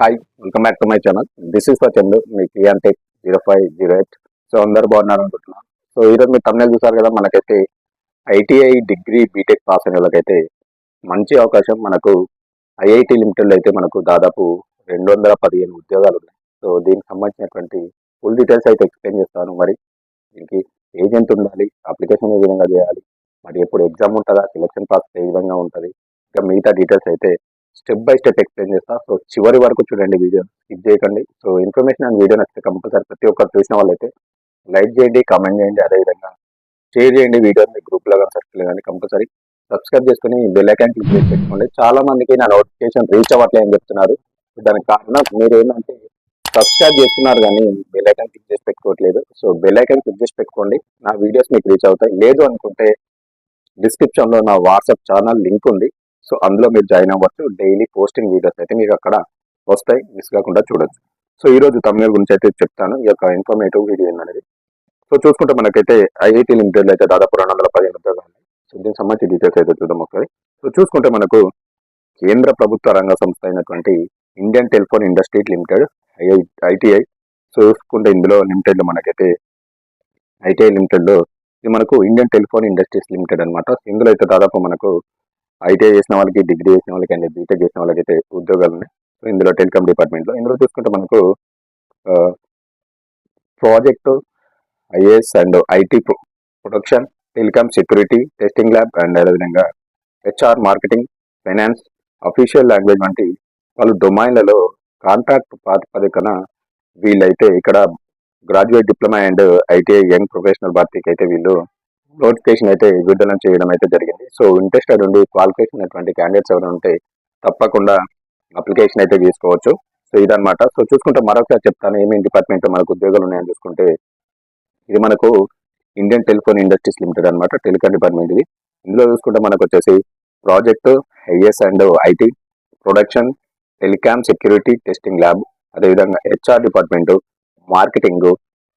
Hi welcome back to my channel this is for Chandu me Clear Tech zero five zero eight so అందరు బాగున్నారు అనుకుంటున్నాను. So ఈరోజు మీరు తమిళ చూసారు కదా మనకైతే ఐటీఐ డిగ్రీ బీటెక్ పాస్ అయిన వాళ్ళకైతే మంచి అవకాశం. మనకు ఐఐటి లిమిటెడ్లో అయితే మనకు దాదాపు రెండు వందల పదిహేను ఉద్యోగాలు ఉన్నాయి. సో దీనికి సంబంధించినటువంటి ఫుల్ డీటెయిల్స్ అయితే ఎక్స్ప్లెయిన్ చేస్తాను. మరి దీనికి ఏజెంట్ ఉండాలి అప్లికేషన్ ఏ విధంగా చేయాలి మరి ఎప్పుడు ఎగ్జామ్ ఉంటుందా సెలక్షన్ ప్రాసెస్ ఏ విధంగా ఉంటుంది ఇంకా మిగతా డీటెయిల్స్ అయితే స్టెప్ బై స్టెప్ ఎక్స్ప్లెయిన్ చేస్తాను సో చివరి వరకు చూడండి వీడియో. ఇది చేయకండి. సో ఇన్ఫర్మేషన్ అండ్ వీడియో నచ్చితే కంపల్సరీ ప్రతి ఒక్కరు చూసిన వాళ్ళైతే లైక్ చేయండి కామెంట్ చేయండి. అదేవిధంగా షేర్ చేయండి వీడియో మీ గ్రూప్లో కానీ సర్కిల్ కానీ కంపల్సరీ. సబ్స్క్రైబ్ చేసుకుని బెల్ ఐకాన్ క్లిక్ చేసి పెట్టుకోండి. చాలా మందికి నా నోటిఫికేషన్ రీచ్ అవ్వట్లే అని చెప్తున్నారు. దానికి కారణం మీరు ఏంటంటే సబ్స్క్రైబ్ చేస్తున్నారు కానీ బెల్ ఐకాన్ క్లిక్ చేసి పెట్టుకోవట్లేదు. సో బెల్ ఐకాన్ క్లిక్ చేసి పెట్టుకోండి. నా వీడియోస్ మీకు రీచ్ అవుతాయి. లేదు అనుకుంటే డిస్క్రిప్షన్లో నా వాట్సాప్ ఛానల్ లింక్ ఉంది. సో అందులో మీరు జాయిన్ అవ్వచ్చు. డైలీ పోస్టింగ్ వీడియోస్ అయితే మీకు అక్కడ వస్తాయి. మిస్ కాకుండా చూడొచ్చు. సో ఈ రోజు తమిళ గురించి అయితే చెప్తాను. ఈ యొక్క ఇన్ఫర్మేటివ్ వీడియో ఏంటనేది సో చూసుకుంటే మనకైతే ఐఐటి లిమిటెడ్ అయితే దాదాపు రెండు వందల పదిహేను ఉద్యోగాలు ఉన్నాయి. సో దీనికి సంబంధించి డీటెయిల్స్ అయితే చూద్దాం ఒకసారి. సో చూసుకుంటే మనకు కేంద్ర ప్రభుత్వ రంగ సంస్థ అయినటువంటి Indian Telephone Industry Limited I I ITI. So చూసుకుంటే ఇందులో లిమిటెడ్లో మనకైతే ఐటీఐ లిమిటెడ్లో ఇది మనకు ఇండియన్ టెలిఫోన్ ఇండస్ట్రీస్ లిమిటెడ్ అనమాట ఇందులో అయితే దాదాపు మనకు ఐటీఐ చేసిన వాళ్ళకి డిగ్రీ చేసిన వాళ్ళకి అండ్ బీటెక్ చేసిన వాళ్ళకి అయితే ఉద్యోగాలు ఉన్నాయి. సో ఇందులో టెలికామ్ డిపార్ట్మెంట్లో ఇందులో చూసుకుంటే మనకు project IAS and IT production telecom security testing lab and అదేవిధంగా HR marketing finance official language వంటి పలు డొమైన్లలో కాంట్రాక్ట్ ప్రాతిపదికన వీళ్ళైతే ఇక్కడ graduate diploma and ITI young professional భర్తీకి అయితే వీళ్ళు నోటిఫికేషన్ అయితే విడుదల చేయడం అయితే జరిగింది. సో ఇంట్రెస్టెడ్ ఉండి క్వాలిఫికేషన్ అటువంటి క్యాండిడేట్స్ ఎవరైనా ఉంటే తప్పకుండా అప్లికేషన్ అయితే తీసుకోవచ్చు. సో ఇదనమాట సో చూసుకుంటే మరొకసారి చెప్తాను ఏమేమి డిపార్ట్మెంట్ మనకు ఉద్యోగాలు ఉన్నాయని చూసుకుంటే ఇది మనకు ఇండియన్ టెలిఫోన్ ఇండస్ట్రీస్ లిమిటెడ్ అనమాట టెలికామ్ డిపార్ట్మెంట్ ఇది. ఇందులో చూసుకుంటే మనకు వచ్చేసి project IS and IT production telecom security testing lab అదేవిధంగా HR department marketing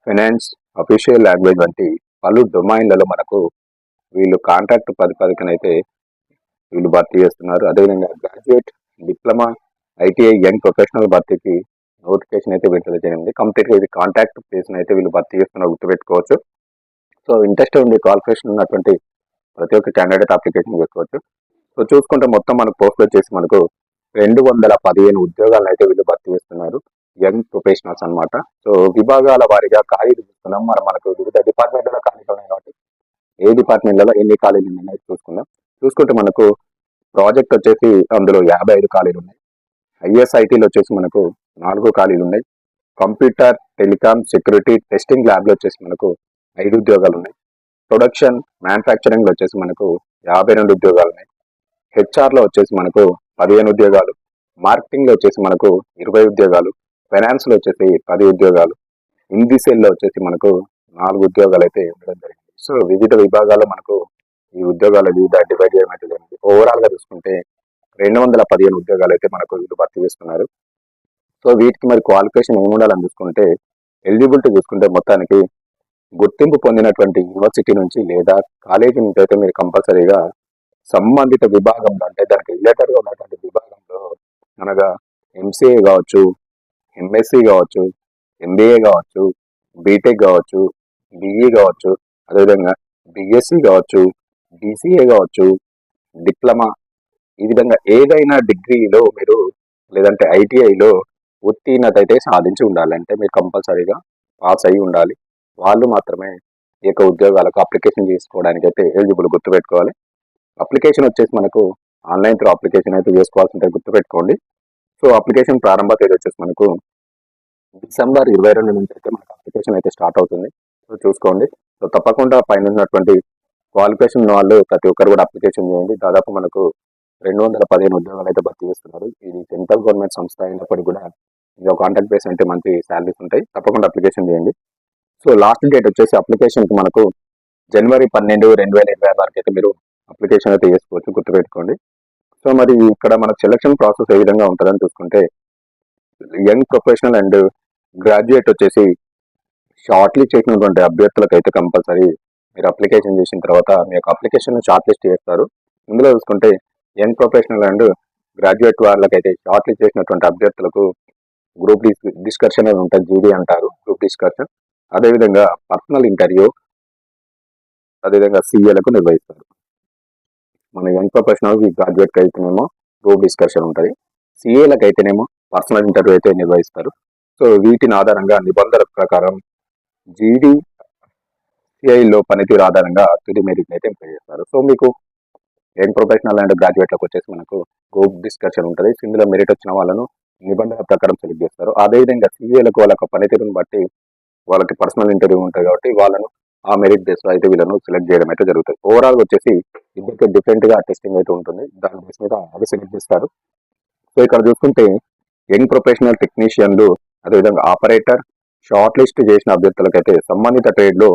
finance official language వంటి పలు డొమైన్లలో మనకు వీళ్ళు కాంట్రాక్ట్ ప్రాతిపదికనైతే వీళ్ళు భర్తీ చేస్తున్నారు. అదేవిధంగా graduate diploma ITI young professional భర్తీకి నోటిఫికేషన్ అయితే విడుదల చేయండి కంప్లీట్గా ఇది కాంట్రాక్ట్ ప్లేస్ని అయితే వీళ్ళు భర్తీ చేస్తున్నారు గుర్తుపెట్టుకోవచ్చు. సో ఇంట్రెస్ట్ ఉంది క్వాలిఫికేషన్ ఉన్నటువంటి ప్రతి ఒక్క క్యాండిడేట్ అప్లికేషన్ చేసుకోవచ్చు సో చూసుకుంటే మొత్తం మనకు పోస్టులు వచ్చేసి మనకు రెండు వందల పదిహేను ఉద్యోగాలను అయితే వీళ్ళు భర్తీ చేస్తున్నారు. యంగ్ ప్రొఫెషనల్స్ అన్నమాట. సో విభాగాల వారీగా ఖాళీలు చూస్తున్నాం. మనం మనకు వివిధ డిపార్ట్మెంట్లలో ఖాళీలు ఉన్నాయి కాబట్టి ఏ డిపార్ట్మెంట్లలో ఎన్ని ఖాళీలు ఉన్నాయి చూసుకుందాం. చూసుకుంటే మనకు ప్రాజెక్ట్ వచ్చేసి అందులో యాభై ఐదు ఖాళీలు ఉన్నాయి. ఐఎస్ఐటీలో వచ్చేసి మనకు నాలుగు ఖాళీలు ఉన్నాయి. కంప్యూటర్ టెలికామ్ సెక్యూరిటీ టెస్టింగ్ ల్యాబ్లో వచ్చేసి మనకు ఐదు ఉద్యోగాలు ఉన్నాయి. ప్రొడక్షన్ మ్యానుఫ్యాక్చరింగ్లో వచ్చేసి మనకు యాభై రెండు ఉద్యోగాలు ఉన్నాయి. హెచ్ఆర్లో వచ్చేసి మనకు పదిహేను ఉద్యోగాలు. మార్కెటింగ్లో వచ్చేసి మనకు ఇరవై ఉద్యోగాలు. ఫైనాన్స్లో వచ్చేసి పది ఉద్యోగాలు ఇండిసెల్లో వచ్చేసి మనకు నాలుగు ఉద్యోగాలు అయితే ఉండడం జరిగింది. సో వివిధ విభాగాల్లో మనకు ఈ ఉద్యోగాలు వివిధ డివైడ్ చేయడం అయితే జరిగింది. ఓవరాల్గా చూసుకుంటే రెండు వందల పదిహేను ఉద్యోగాలు అయితే మనకు వీళ్ళు భర్తీ చేస్తున్నారు. సో వీటికి మరి క్వాలిఫికేషన్ ఏమి ఉండాలని చూసుకుంటే ఎలిజిబిలిటీ చూసుకుంటే మొత్తానికి గుర్తింపు పొందినటువంటి యూనివర్సిటీ నుంచి లేదా కాలేజీ నుంచి అయితే మీరు కంపల్సరీగా సంబంధిత విభాగంలో అంటే దానికి రిలేటెడ్గా ఉన్నటువంటి విభాగంలో అనగా ఎంసీఏ కావచ్చు ఎంఎస్సి కావచ్చు ఎంబీఏ కావచ్చు బీటెక్ కావచ్చు బీఈ కావచ్చు అదేవిధంగా బిఎస్సి కావచ్చు బీసీఏ కావచ్చు డిప్లొమా ఈ విధంగా ఏదైనా డిగ్రీలో మీరు లేదంటే ఐటీఐలో ఉత్తీర్ణత అయితే సాధించి ఉండాలి. అంటే మీరు కంపల్సరీగా పాస్ అయి ఉండాలి. వాళ్ళు మాత్రమే ఈ యొక్క ఉద్యోగాలకు అప్లికేషన్ చేసుకోవడానికి అయితే ఎలిజిబుల్ గుర్తుపెట్టుకోవాలి. అప్లికేషన్ వచ్చేసి మనకు ఆన్లైన్ త్రూ అప్లికేషన్ అయితే చేసుకోవాల్సి ఉంటుంది గుర్తుపెట్టుకోండి. సో అప్లికేషన్ ప్రారంభ తేదీ వచ్చేసి మనకు డిసెంబర్ ఇరవై రెండు నుంచి అయితే మనకు అప్లికేషన్ అయితే స్టార్ట్ అవుతుంది. సో చూసుకోండి. సో తప్పకుండా పైన ఉన్నటువంటి క్వాలిఫికేషన్ వాళ్ళు ప్రతి ఒక్కరు కూడా అప్లికేషన్ చేయండి. దాదాపు మనకు రెండు వందల పదిహేను ఉద్యోగాలు అయితే భర్తీ చేస్తున్నారు. ఇది సెంట్రల్ గవర్నమెంట్ సంస్థ అయినప్పటికీ కూడా ఇది కాంటాక్ట్ బేస్ అంటే మంచి శాలరీస్ ఉంటాయి. తప్పకుండా అప్లికేషన్ చేయండి. సో లాస్ట్ డేట్ వచ్చేసి అప్లికేషన్కి మనకు జనవరి పన్నెండు రెండు వేల ఇరవై వరకు అయితే మీరు అప్లికేషన్ అయితే చేసుకోవచ్చు. గుర్తుపెట్టుకోండి. సో మరి ఇక్కడ మనకు సెలక్షన్ ప్రాసెస్ ఏ విధంగా ఉంటుందని చూసుకుంటే యంగ్ ప్రొఫెషనల్ అండ్ గ్రాడ్యుయేట్ వచ్చేసి షార్ట్ లిస్ట్ చేసినటువంటి అభ్యర్థులకు అయితే కంపల్సరీ మీరు అప్లికేషన్ చేసిన తర్వాత మీ యొక్క అప్లికేషన్ షార్ట్ లిస్ట్ చేస్తారు. ఇందులో చూసుకుంటే యంగ్ ప్రొఫెషనల్ అండ్ గ్రాడ్యుయేట్ వాళ్ళకైతే షార్ట్ లిస్ట్ చేసినటువంటి అభ్యర్థులకు గ్రూప్ డిస్కషన్ అనేది ఉంటుంది జీడీ అంటారు గ్రూప్ డిస్కషన్ అదేవిధంగా పర్సనల్ ఇంటర్వ్యూ అదేవిధంగా సీఏలకు నిర్వహిస్తారు. మన యంగ్ ప్రొఫెషనల్కి గ్రాడ్యుయేట్కి అయితేనేమో గ్రూప్ డిస్కషన్ ఉంటుంది. సీఏలకు అయితేనేమో పర్సనల్ ఇంటర్వ్యూ అయితే నిర్వహిస్తారు. సో వీటిని ఆధారంగా నిబంధనల ప్రకారం జీడీ సిఐలో పనితీరు ఆధారంగా తుది మెరిట్ని అయితే ఎంపిక చేస్తారు సో మీకు యంగ్ ప్రొఫెషనల్ అండ్ గ్రాడ్యుయేట్లకు వచ్చేసి మనకు గ్రూప్ డిస్కషన్ ఉంటుంది. ఇందులో మెరిట్ వచ్చిన వాళ్ళను నిబంధనల ప్రకారం సెలెక్ట్ చేస్తారు. అదేవిధంగా సీఏలకు వాళ్ళ యొక్క పనితీరుని బట్టి వాళ్ళకి పర్సనల్ ఇంటర్వ్యూ ఉంటుంది కాబట్టి వాళ్ళను ఆ మెరిట్ బేస్ అయితే వీళ్ళను సెలెక్ట్ చేయడం అయితే జరుగుతుంది. ఓవరాల్ వచ్చేసి ఇద్దరికి డిఫరెంట్గా టెస్టింగ్ అయితే ఉంటుంది. దాని బేస్ మీద అది సెలెక్ట్ చేస్తారు. సో ఇక్కడ చూసుకుంటే యంగ్ ప్రొఫెషనల్ టెక్నీషియన్లు అదేవిధంగా ఆపరేటర్ షార్ట్ లిస్ట్ చేసిన అభ్యర్థులకైతే సంబంధిత ట్రేడ్లో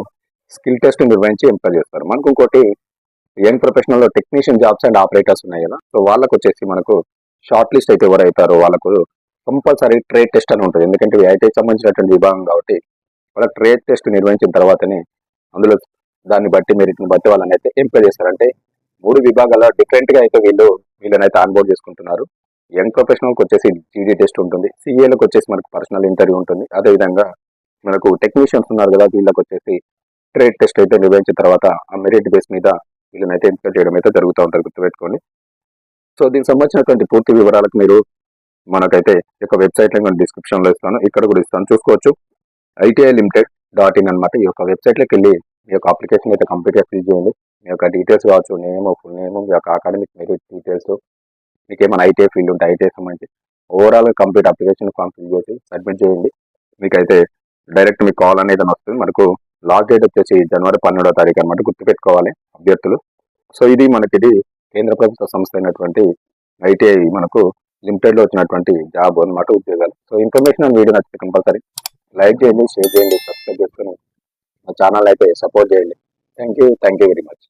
స్కిల్ టెస్ట్ నిర్వహించి ఎంపిక చేస్తారు. మనకు ఇంకోటి యంగ్ ప్రొఫెషనల్లో టెక్నీషియన్ జాబ్స్ అండ్ ఆపరేటర్స్ ఉన్నాయి కదా. సో వాళ్ళకు వచ్చేసి మనకు షార్ట్ లిస్ట్ అయితే ఎవరైతారో వాళ్ళకు కంపల్సరీ ట్రేడ్ టెస్ట్ అని ఉంటుంది. ఎందుకంటే ఐటీకి సంబంధించినటువంటి విభాగం కాబట్టి వాళ్ళకి ట్రేడ్ టెస్ట్ నిర్వహించిన తర్వాతనే అందులో దాన్ని బట్టి మెరిట్ని బట్టి వాళ్ళని అయితే ఎంపిక చేస్తారంటే మూడు విభాగాల్లో డిఫరెంట్గా అయితే వీళ్ళు వీళ్ళని అయితే ఆన్బోర్డ్ చేసుకుంటున్నారు. యంగ్ ప్రొఫెషనల్కి వచ్చేసి జీడీ టెస్ట్ ఉంటుంది. సిఏలకు వచ్చేసి మనకు పర్సనల్ ఇంటర్వ్యూ ఉంటుంది. అదేవిధంగా మనకు టెక్నీషియన్స్ ఉన్నారు కదా వీళ్ళకి వచ్చేసి ట్రేడ్ టెస్ట్ అయితే నిర్వహించిన తర్వాత ఆ మెరిట్ బేస్ మీద వీళ్ళని అయితే ఎంపిక చేయడం అయితే జరుగుతూ ఉంటుంది గుర్తుపెట్టుకోండి. సో దీనికి సంబంధించినటువంటి పూర్తి వివరాలకు మీరు మనకైతే యొక్క వెబ్సైట్లో నేను డిస్క్రిప్షన్లో ఇస్తాను. ఇక్కడ కూడా ఇస్తాను. చూసుకోవచ్చు. ఐటీఐ లిమిటెడ్ డాట్ ఇన్ అనమాట ఈ యొక్క వెబ్సైట్లోకి వెళ్ళి మీ యొక్క అప్లికేషన్ అయితే కంప్లీట్ ఫిల్ చేయండి. మీ యొక్క డీటెయిల్స్ కావచ్చు నేమ్ ఫుల్ నేమ్ మీ యొక్క అకాడమిక్ మెరిట్ డీటెయిల్స్ మీకు ఏమైనా ఐటీఐ ఫీల్డ్ ఉంటే ఐటీఐ సంబంధించి overall complete application form fill చేసి సబ్మిట్ చేయండి. మీకైతే డైరెక్ట్ మీకు కాల్ అనేది వస్తుంది. మనకు లాస్ట్ డేట్ వచ్చేసి జనవరి పన్నెండో తారీఖు అనమాట గుర్తుపెట్టుకోవాలి అభ్యర్థులు. సో ఇది మనకి ఇది కేంద్ర ప్రభుత్వ సంస్థ అయినటువంటి ఐటీఐ మనకు లిమిటెడ్లో వచ్చినటువంటి జాబ్ అన్నమాట ఉద్యోగాలు. సో ఇన్ఫర్మేషన్ వీడియో నచ్చితే కంపల్సరీ లైక్ చేయండి షేర్ చేయండి సబ్స్క్రైబ్ చేసుకొని మా ఛానల్ అయితే సపోర్ట్ చేయండి. Thank you thank you very much.